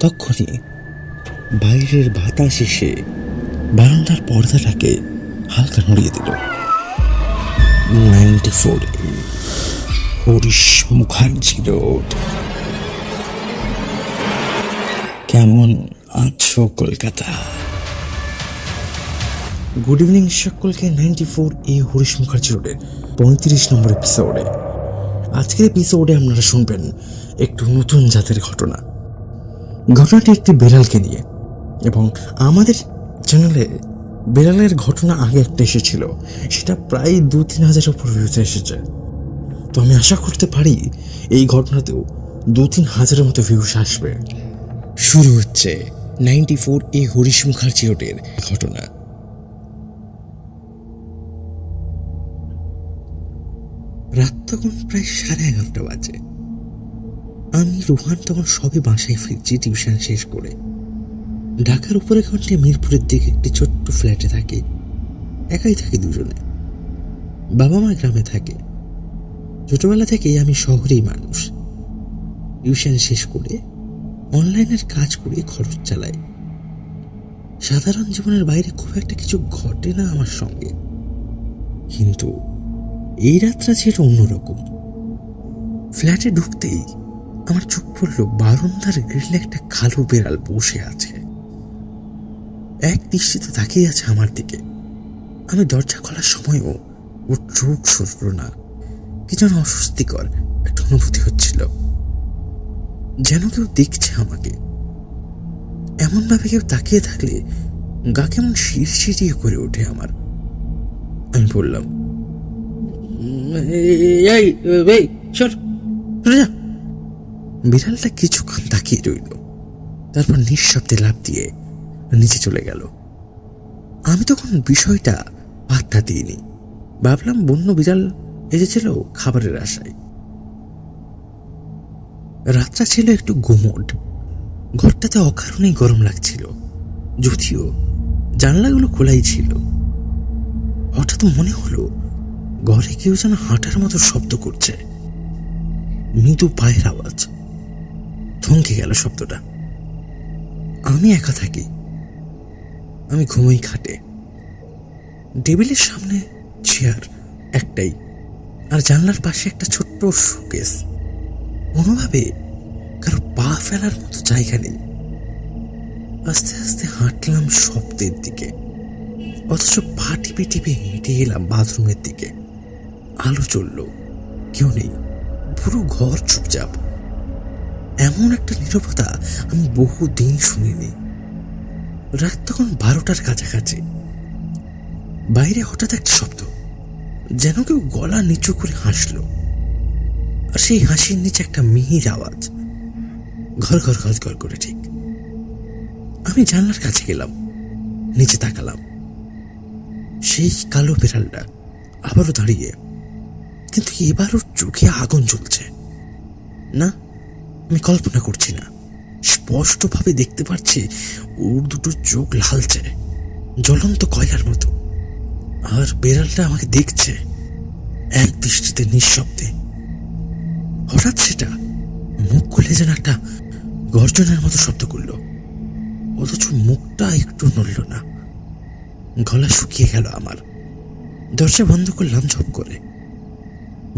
তখনই বাইরের বাতাস এসে বারান্দার পর্দাটাকে হালকা নড়িয়ে দিল। Ninety four Harish Mukherjee road. কেমন আছো কলকাতা? গুড ইভিনিং সকলকে। Ninety four A Harish Mukherjee রোডের পঁয়ত্রিশ নম্বর এপিসোডে আজকের এপিসোডে আপনারা শুনবেন একটু নতুন জাতের ঘটনা। ঘটনাটি একটি বিড়ালকে নিয়ে। এবং আমাদের চ্যানেলে বিড়ালের ঘটনা আগে একটা এসেছিল। সেটা প্রায় দু তিন হাজারের উপর ভিউতে এসেছে। তো আমি আশা করতে পারি এই ঘটনাতেও দু তিন হাজারের মতো ভিউস আসবে। শুরু হচ্ছে ninety four A Harish Mukherjee রোডের ঘটনা। রাত তখন প্রায় সাড়ে এগারোটা বাজে। আমি রোহান তখন সবে বাসায় ফিরছি, টিউশন শেষ করে। ঢাকার উপরে ঘন্টে মিরপুরের দিকে একটি ছোট্ট ফ্ল্যাটে থাকে। একাই থাকি দুজনে। বাবা মা গ্রামে থাকে। ছোটবেলা থেকেই আমি শহরেই মানুষ। টিউশন শেষ করে অনলাইনের কাজ করে খরচ চালাই। সাধারণ জীবনের বাইরে খুব একটা কিছু ঘটে না আমার সঙ্গে। কিন্তু এই রাতটা ছিল অন্যরকম। ফ্ল্যাটে ঢুকতেই আমার চোখ পড়ল বারান্দার গ্রিলে একটা কালো বেড়াল বসে আছে। এক দৃষ্টিতে তাকিয়ে আছে আমার দিকে। আমি দরজা খোলার সময়ও ওর চোখ সরল না। কি যেন অস্বস্তিকর একটা অনুভূতি হচ্ছিল। যেন কেউ দেখছে আমাকে। এমনভাবে কেউ তাকিয়ে থাকলে গা কেমন শিরশিরিয়ে করে ওঠে আমার। আমি বললাম, এই এই সরে যা। বিড়ালটা কিছুক্ষণ তাকিয়ে রইল। তারপর নিঃশব্দে লাভ দিয়ে নিচে চলে গেল। আমি তখন বিষয়টা পাত্তা দিইনি। ভাবলাম বন্য বিড়াল এসেছিল খাবারের আশায়। রাতটা ছিল একটু গুমট। ঘরটাতে অকারণেই গরম লাগছিল। যদিও জানলাগুলো খোলাই ছিল। হঠাৎ মনে হলো ঘরে কেউ যেন হাঁটার মতো শব্দ করছে। মৃদু পায়ের আওয়াজ। থমকে গেল শব্দটা। আমি একা থাকি। আমি ঘুমোই খাটে। টেবিলের সামনে চেয়ার একটাই, আর জানলার পাশে একটা ছোট্ট শোকেস। কোনোভাবে কারও পা ফেলার মতো জায়গা নেই। আস্তে আস্তে হাঁটলাম শব্দের দিকে। অথচ পা টিপে টিপে হেঁটে এলাম বাথরুমের দিকে। আলো জ্বলল কেউ নেই। পুরো ঘর চুপচাপ। এমন একটা নীরবতা আমি বহুদিন শুনিনি। রাত তখন বারোটার কাছাকাছি। বাইরে হঠাৎ একটা শব্দ, যেন কেউ গলা নিচু করে হাসলো। আর সেই হাসির নিচে একটা মিহির আওয়াজ, ঘর ঘর ঘর ঘর করে ঠিক। আমি জানলার কাছে গেলাম, নিচে তাকালাম। সেই কালো বিড়ালটা আবারও দাঁড়িয়ে, কিন্তু এবারও চোখে আগুন জ্বলছে। না আমি কল্পনা করছি না। স্পষ্টভাবে দেখতে পাচ্ছি ওর দুটো চোখ লালচে, জ্বলন্ত কয়লার মতো। আর বেড়ালটা আমাকে দেখছে এক দৃষ্টিতে নিঃশব্দে। হঠাৎ সেটা মুখ খুলে যেন একটা গর্জনের মতো শব্দ করল। অথচ মুখটা একটু নড়ল না। গলা শুকিয়ে গেল আমার। দরজা বন্ধ করলাম ঝপ করে।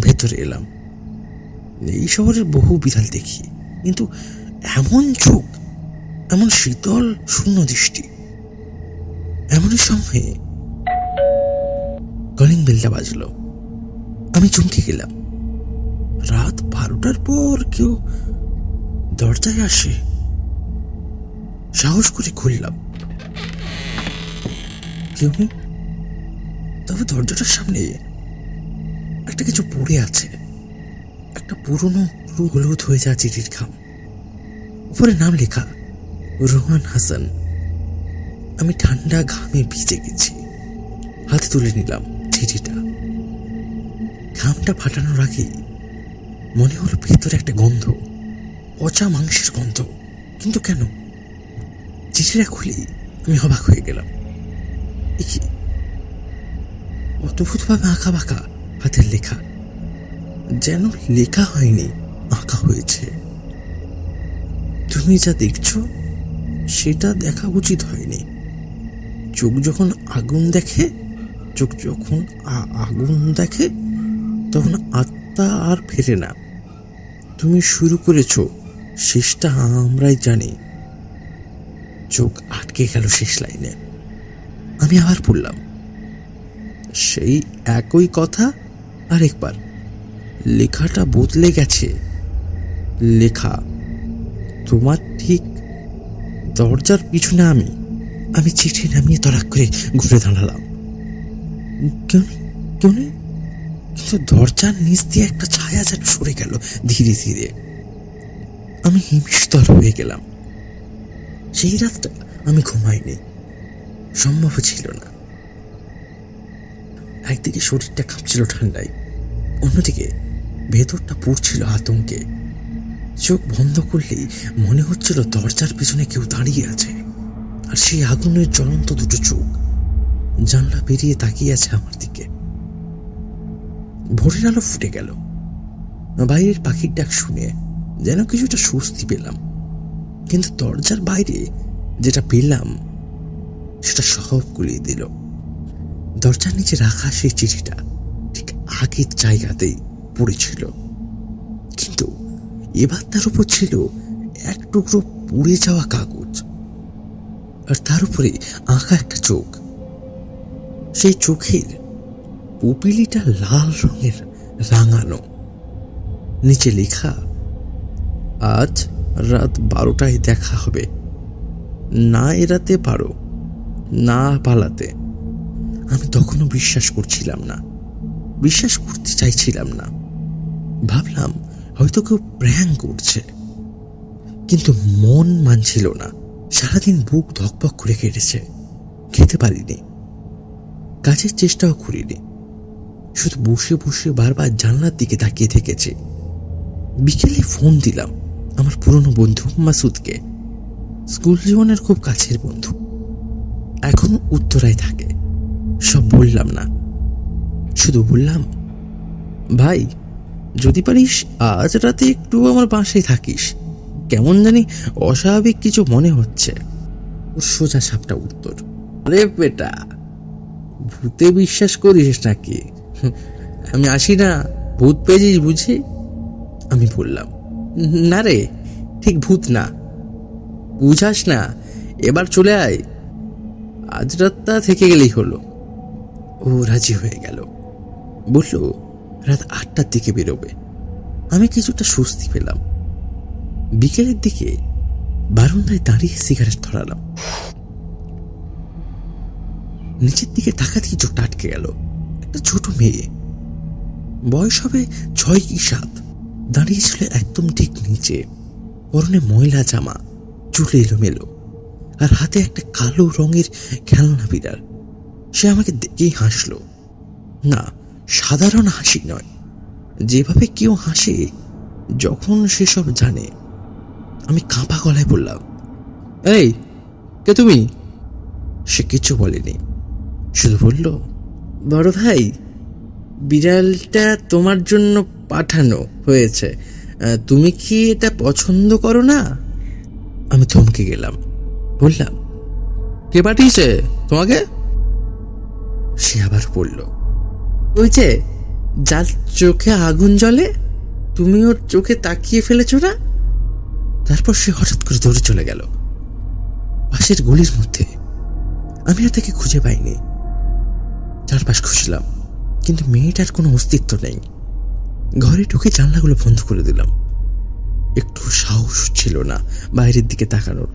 ভেতরে এলাম। এই শহরের বহু বিড়াল দেখি। কিন্তু এমন চোখ, এমন শীতল শূন্য দৃষ্টি এমনই সময়ে কলিং বেলটা বাজলো। আমি চমকে গেলাম। রাত বারোটার পর কেউ দরজায় আসে। সাহস করে খুললাম। কেউ তবে দরজাটার সামনে একটা কিছু পড়ে আছে। একটা পুরনো পুরো হলুদ হয়ে যাওয়া চিঠির খাম। উপরে নাম লেখা, রোহান হাসান। আমি ঠান্ডা ঘামে ভিজে গেছি। হাতে তুলে নিলাম চিঠিটা। ঘামটা ফাটানোর আগেই মনে হলো ভেতরে একটা গন্ধ, পচা মাংসের গন্ধ। কিন্তু কেন? চিঠিটা খুলেই আমি অবাক হয়ে গেলাম। কি অদ্ভুতভাবে আঁকা বাঁকা হাতের লেখা। যেন লেখা হয়নি। আঁকা হয়েছে। তুমি যা দেখছ, সেটা দেখা উচিত হয়নি। চোখ যখন আগুন দেখে, চোখ যখন আগুন দেখে, তখন আত্মা আর ফেরে না। তুমি শুরু করেছ, শেষটা আমরাই জানি। চোখ আটকে গেল শেষ লাইনে। আমি আবার পড়লাম। সেই একই কথা আরেকবার। লেখাটা বদলে গেছে। লেখা, তোমার ঠিক দরজার পিছনে আমি আমি চিঠি নামিয়ে তরাক করে ঘুরে দাঁড়ালাম। কেউ নেই কিন্তু দরজার নিচ দিয়ে একটা ছায়া যেন সরে গেল ধীরে ধীরে। আমি হিমশীতল হয়ে গেলাম। সেই রাতটা আমি ঘুমাইনি, সম্ভব ছিল না। একদিকে শরীরটা কাঁপছিল ঠান্ডায়, অন্যদিকে ভেতরটা পুড়ছিল আতঙ্কে। চোখ বন্ধ করলেই মনে হচ্ছিল দরজার পিছনে কেউ দাঁড়িয়ে আছে। আর সেই আগুনের জ্বলন্ত দুটো চোখ। জানলা পেরিয়ে তাকিয়ে আছে আমার দিকে। ভোরের আলো ফুটে গেল। বাইরের পাখির ডাক শুনে যেন কিছুটা স্বস্তি পেলাম। কিন্তু দরজার বাইরে যেটা পেলাম, সেটা সব গুলিয়ে দিল। দরজার নিচে রাখা সেই চিঠিটা ঠিক আগের জায়গাতেই পড়েছিল। কিন্তু এবার তার উপর ছিল এক টুকরো পুড়ে যাওয়া কাগজ। আর তার উপরে আঁকা একটা চোখ। সেই চোখের পুপিলিটা লাল রঙের রাঙানো। নিচে লেখা, আজ রাত বারোটায় দেখা হবে। না এড়াতে পারো, না পালাতে। আমি তখনও বিশ্বাস করছিলাম না। বিশ্বাস করতে চাইছিলাম না। ভাবলাম হয়তো কেউ প্র্যাং করছে। কিন্তু মন মানছিল না। সারাদিন বুক ধকপক করে কেটেছে। খেতে পারিনি। কাজের চেষ্টাও করিনি। শুধু বসে বসে বারবার জানলার দিকে তাকিয়ে থেকেছি। বিকেলে ফোন দিলাম আমার পুরনো বন্ধু মাসুদকে। স্কুল জীবনের খুব কাছের বন্ধু। এখন উত্তরায় থাকে। সব বললাম না। শুধু বললাম, ভাই যদি পারিস, আজ রাতে একটু আমার বাসায় থাকিস। কেমন জানি অস্বাভাবিক কিছু মনে হচ্ছে। ওর সোজা সাপটা উত্তর। আরে বেটা, ভূতে বিশ্বাস করিস নাকি? আমি আসি না। ভূত পেয়েছিস বুঝি? আমি বললাম, না রে, ঠিক ভূত না। বুঝাস না। এবার চলে আয়। আজ রাতটা থেকে গেলেই হলো। ও রাজি হয়ে গেল। বলল রাত আটটার দিকে বেরোবে। আমি কিছুটা স্বস্তি পেলাম। বিকেলের দিকে বারান্দায় দাঁড়িয়ে সিগারেট ধরালাম। নিচের দিকে তাকাতেই চোখটা আটকে গেল। একটা ছোট মেয়ে। বয়স হবে ছয় কি সাত। দাঁড়িয়েছিল একদম ঠিক নিচে। পরনে ময়লা জামা, চুলে এলোমেলো, আর হাতে একটা কালো রঙের খেলনা বিড়াল। সে আমাকে দেখেই হাসলো। না সাধারণ হাসি নয়। যেভাবে কেউ হাসে, যখন সেসব জানে, আমি কাঁপা গলায় বললাম, এই, কে তুমি? সে কিছু বলেনি। শুধু বলল, বড় ভাই, বিড়ালটা তোমার জন্য পাঠানো হয়েছে। তুমি কি এটা পছন্দ করো না? আমি থমকে গেলাম, বললাম, কে পাঠিয়েছে তোমাকে? সে আবার বলল ওই যে, যার চোখে আগুন জ্বলে তুমি ওর চোখে তাকিয়ে ফেলেছো না? তারপর সে হঠাৎ করে দৌড়ে চলে গেল। পাশের গলির মধ্যে। আমি আর তাকে খুঁজে পাইনি। চারপাশ খুঁজলাম, কিন্তু মেয়েটার কোনো অস্তিত্ব নেই। ঘরে ঢুকে জানলাগুলো বন্ধ করে দিলাম। একটু সাহস ছিল না বাইরের দিকে তাকানোর।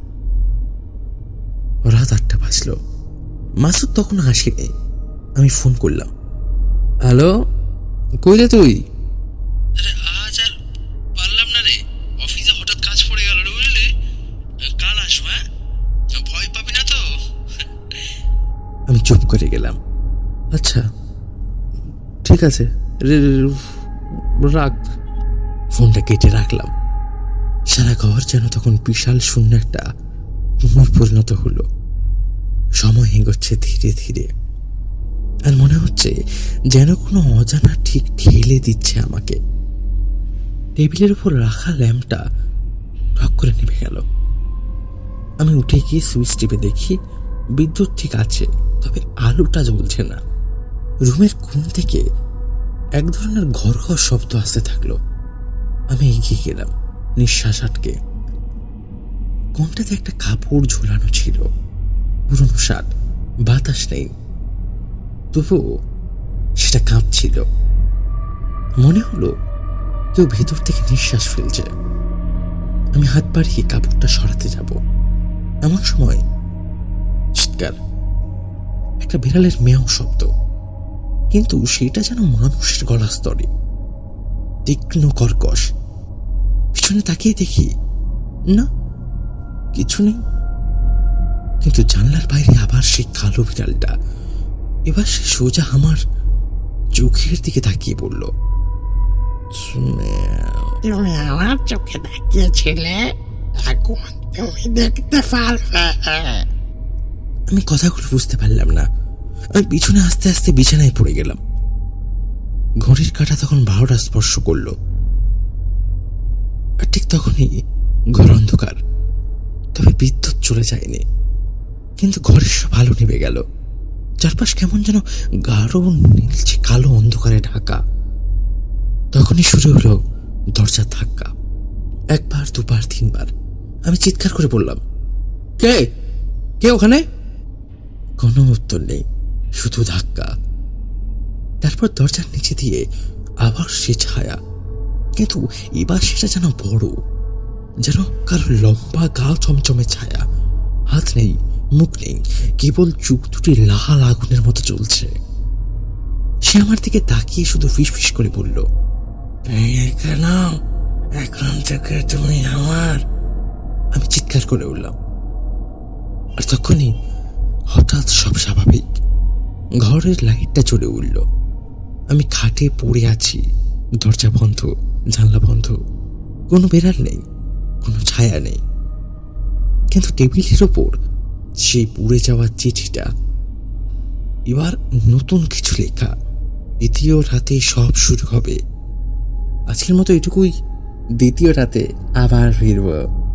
রাত আটটা বাজলো। মাসুদ তখন আসেনি। আমি ফোন করলাম। হ্যালো কই রে তুই? আরে আজ আর পারলাম না রে। অফিসে হঠাৎ কাজ পড়ে গেল রে বুঝলি? কাল আসব হ্যাঁ? ভয় পাবি না তো? আমি চুপ করে গেলাম। আচ্ছা ঠিক আছে। রাখ ফোনটা কেটে রাখলাম। সারা ঘর যেন তখন বিশাল শূন্য একটা পরিণত হলো। সময় এগোচ্ছে ধীরে ধীরে। আর মনে হচ্ছে যেন কোনো অজানা ঠিক ঠেলে দিচ্ছে আমাকে। টেবিলের উপর রাখা ল্যাম্পটা ঠক করে নেমে গেল। আমি উঠে গিয়ে সুইচ টিপে দেখি বিদ্যুৎ ঠিক আছে, তবে আলোটা জ্বলছে না। রুমের কোণ থেকে এক ধরনের ঘর ঘর শব্দ আসতে থাকল। আমি এগিয়ে গেলাম নিঃশ্বাস আটকে। কোনটাতে একটা কাপড় ঝোলানো ছিল। পুরনো শার্ট, বাতাস নেই। তবুও সেটা কাঁপছিল। মনে হলো কেউ ভেতর থেকে নিঃশ্বাস ফেলছে। আমি হাত বাড়িয়ে কাপড়টা সরাতে যাব। এমন সময় চিৎকার, একটা বিড়ালের মেয়াও শব্দ। কিন্তু সেটা যেন মানুষের গলা স্তরে তীক্ষ্ণ কর্কশ। পিছনে তাকিয়ে দেখি, না, কিছু নেই। কিন্তু জানলার বাইরে আবার সেই কালো বিড়ালটা। এবার সে সোজা আমার চোখের দিকে তাকিয়ে বলল তুমি আমার চোখে তাকিয়েছিলে? এখন তুমি দেখতে পারবে। আমি কথাগুলো বুঝতে পারলাম না। আমি পিছনে আস্তে আস্তে বিছানায় পড়ে গেলাম। ঘড়ির কাঁটা তখন বারোটা স্পর্শ করল। আর ঠিক তখনই ঘর অন্ধকার তবে বিদ্যুৎ চলে যায়নি। কিন্তু ঘরের সব আলো নিভে গেল। চারপাশ কেমন যেন গাঢ়, নীলচে কালো অন্ধকারে ঢাকা। তখনই শুরু হলো দরজার ধাক্কা। একবার, দুবার, তিনবার। আমি চিৎকার করে বললাম, কে? কে ওখানে? কোনো উত্তর নেই, শুধু ধাক্কা। তারপর দরজার নিচে দিয়ে আবার সে ছায়া। কিন্তু এবার সেটা যেন বড়, যেন কারও লম্বা গা চমচমে ছায়া। হাত নেই মুখ নেই, কেবল চুপ দুটি লাল আগুনের মতো চলছে সে আমার দিকে তাকিয়ে শুধু ফিসফিস করে বলল এখন থেকে তুমি আমার আমি চিৎকার করে উঠলাম। আর তখনই হঠাৎ সব স্বাভাবিক। ঘরের লাইটটা জ্বলে উঠল। আমি খাটে পড়ে আছি, দরজা বন্ধ, জানলা বন্ধ। কোনো বেড়াল নেই, কোনো ছায়া নেই। কিন্তু টেবিলের ওপর সেই পুড়ে যাওয়া চিঠিটা। এবার নতুন কিছু লেখা। দ্বিতীয় রাতে সব শুরু হবে। আজকের মতো এটুকুই। দ্বিতীয় রাতে আবার ফিরব।